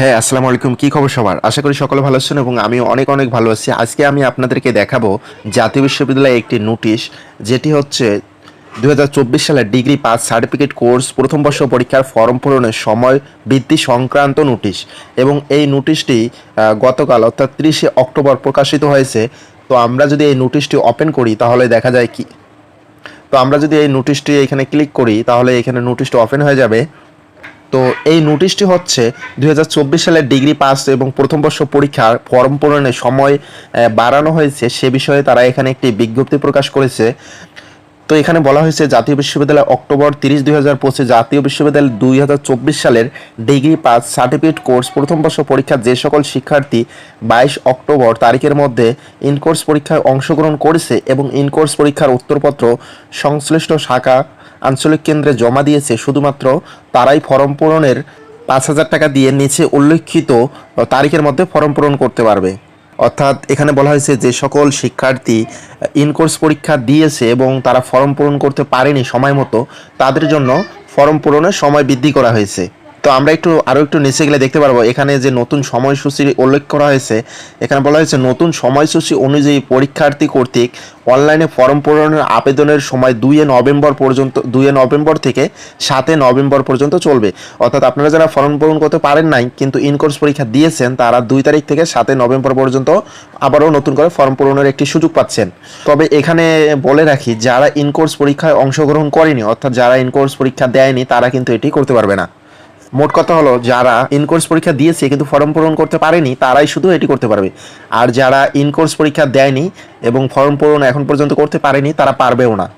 হ্যাঁ আসসালামু আলাইকুম। কী খবর সবার? আশা করি সকলে ভালো আছেন এবং আমি অনেক অনেক ভালো আছি। আজকে আমি আপনাদেরকে দেখাবো জাতীয় বিশ্ববিদ্যালয়ে একটি নোটিশ, যেটি হচ্ছে দু হাজার চব্বিশ সালের ডিগ্রি পাস সার্টিফিকেট কোর্স প্রথম বর্ষ পরীক্ষার ফর্ম পূরণের সময় বৃদ্ধি সংক্রান্ত নোটিশ এবং এই নোটিশটি গতকাল অর্থাৎ তিরিশে অক্টোবর প্রকাশিত হয়েছে। তো আমরা যদি এই নোটিশটি ওপেন করি, তাহলে দেখা যায় কি? তো আমরা যদি এই নোটিশটি এখানে ক্লিক করি, তাহলে এখানে নোটিশটি ওপেন হয়ে যাবে। তো এই নোটিশটি হচ্ছে দুই হাজার চব্বিশ সালের ডিগ্রি পাস এবং প্রথম বর্ষ পরীক্ষার ফর্ম পূরণের সময় বাড়ানো হয়েছে। সে বিষয়ে তারা এখানে একটি বিজ্ঞপ্তি প্রকাশ করেছে। তো এখানে বলা হয়েছে জাতীয় বিশ্ববিদ্যালয় অক্টোবর তিরিশ, দুই হাজার পঁচিশে, জাতীয় বিশ্ববিদ্যালয় দুই হাজার চব্বিশ সালের ডিগ্রি পাস সার্টিফিকেট কোর্স প্রথম বর্ষ পরীক্ষার যে সকল শিক্ষার্থী বাইশ অক্টোবর তারিখের মধ্যে ইনকোর্স পরীক্ষায় অংশগ্রহণ করেছে এবং ইনকোর্স পরীক্ষার উত্তরপত্র সংশ্লিষ্ট শাখা আঞ্চলিক কেন্দ্রে জমা দিয়েছে। শুধুমাত্র তারাই ফর্ম পূরণের পাঁচ হাজার টাকা দিয়ে নিচে উল্লেখিত তারিখের মধ্যে ফর্ম পূরণ করতে পারবে। অর্থাৎ এখানে বলা হয়েছে যে সকল শিক্ষার্থী ইনকোর্স পরীক্ষা দিয়েছে এবং তারা ফর্ম পূরণ করতে পারেনি সময় মতো, তাদের জন্য ফর্ম পূরণের সময় বৃদ্ধি করা হয়েছে। তো আমরা একটু আরও একটু নিচে গেলে দেখতে পারব, এখানে যে নতুন সময়সূচি উল্লেখ করা হয়েছে, এখানে বলা হয়েছে নতুন সময়সূচি অনুযায়ী পরীক্ষার্থী কর্তৃক অনলাইনে ফর্ম পূরণের আবেদনের সময় দুইয়ে নভেম্বর পর্যন্ত, দুইয়ে নভেম্বর থেকে সাতে নভেম্বর পর্যন্ত চলবে। অর্থাৎ আপনারা যারা ফর্ম পূরণ করতে পারেন নাই, কিন্তু ইনকোর্স পরীক্ষা দিয়েছেন, তারা দুই তারিখ থেকে সাতে নভেম্বর পর্যন্ত আবারও নতুন করে ফর্ম পূরণের একটি সুযোগ পাচ্ছেন। তবে এখানে বলে রাখি, যারা ইনকোর্স পরীক্ষায় অংশগ্রহণ করেনি, অর্থাৎ যারা ইনকোর্স পরীক্ষা দেয়নি, তারা কিন্তু এটি করতে পারবে না। মোট কথা হলো, যারা ইনকোর্স পরীক্ষা দিয়েছে কিন্তু ফর্ম পূরণ করতে পারেনি, তারাই শুধু এটি করতে পারবে। আর যারা ইনকোর্স পরীক্ষা দেয়নি এবং ফর্ম পূরণ এখন পর্যন্ত করতে পারেনি, তারা পারবেও না।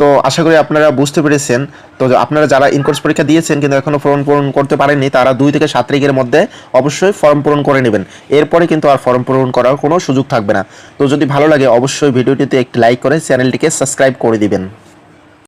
তো আশা করি আপনারা বুঝতে পেরেছেন। তো আপনারা যারা ইনকোর্স পরীক্ষা দিয়েছেন কিন্তু এখনও ফর্ম পূরণ করতে পারেননি, তারা দুই থেকে সাত তারিখের মধ্যে অবশ্যই ফর্ম পূরণ করে নেবেন। এরপরে কিন্তু আর ফর্ম পূরণ করার কোনো সুযোগ থাকবে না। তো যদি ভালো লাগে, অবশ্যই ভিডিওটিতে একটি লাইক করে চ্যানেলটিকে সাবস্ক্রাইব করে দিবেন।